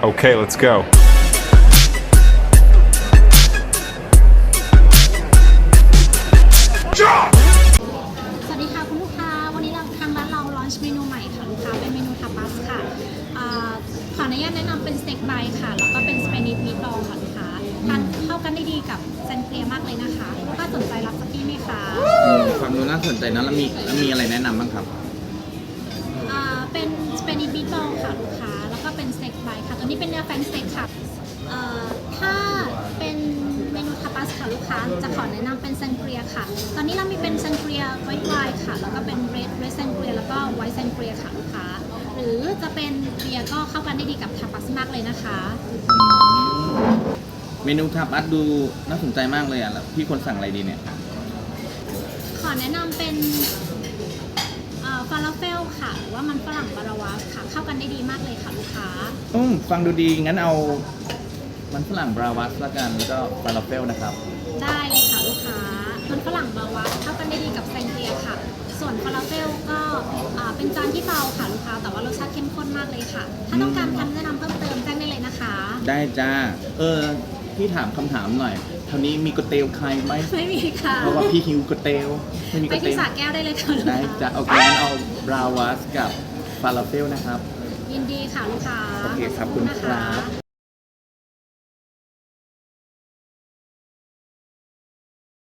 Okay, let's go. สวัสดีค่ะคุณลูกค้า วันนี้เราทางร้านเราลอนช์เมนูใหม่ค่ะลูกค้าเป็นเมนูทาปาสค่ะอ่าขออนุญาตแนะนำเป็นสเต็กไบค่ะ แล้วก็เป็นสเปนิชมีทบอลค่ะลูกค้าทานเข้ากันได้ดีกับแซนเกลียมากเลยนะคะลูกค้าสนใจรับสักที่ไหมคะอืมความดูน่าสนใจนะแล้วมีแล้วมีอะไรแนะนำบ้างครับ อ่าเป็นสเปนิชมีทบอลค่ะลูกค้า นี้เป็นเนื้อแฟนสเต็กค่ะเอ่อถ้าเป็นเมนูทาปาสค่ะลูกค้าจะขอแนะนำเป็นแซนเกลียค่ะ ตอนนี้เรามีเป็นแซนเกลียไวท์ไวน์ค่ะ แล้วก็เป็นเรดเรดแซนเกลียแล้วก็ไวท์แซนเกลียค่ะลูกค้า หรือจะเป็นเบียร์ก็เข้ากันได้ดีกับทาปาสมากเลยนะคะ เมนูทับอัดดูน่าสนใจมากเลยอะแล้วพี่ควรสั่งอะไรดีเนี่ย ขอแนะนำเป็น เข้ากันได้ดีมากเลยค่ะลูกค้า อืมฟังดูดีงั้นเอามันฝรั่งบราวัสละกันแล้วก็ฟาลาเฟลนะครับ ได้เลยค่ะลูกค้ามันฝรั่งบาราวาสเข้ากันได้ดีกับแซงเกลียค่ะ ส่วนฟาลาเฟลก็อ่าเป็นจานที่เบาค่ะลูกค้า แต่ว่ารสชาติเข้มข้นมากเลยค่ะ ถ้าต้องการคำแนะนำเพิ่มเติมแจ้งได้เลยนะคะ ได้จ้า เออพี่ถามคำถามหน่อยเท่านี้มีก๋วยเตี๋ยวใครไหมไม่มีค่ะ เพราะว่าพี่หิวก๋วยเตี๋ยวไม่มีไปก๋วยที่เตี๋ยวสระแก้วได้เลยค่ะลูกได้ค้า จ้าโอเคงั้นเอาบราวัสกับ ฟาลาเฟลนะครับ ยินดีค่ะลูกค้าโอเคครับคุณนะครัคะบ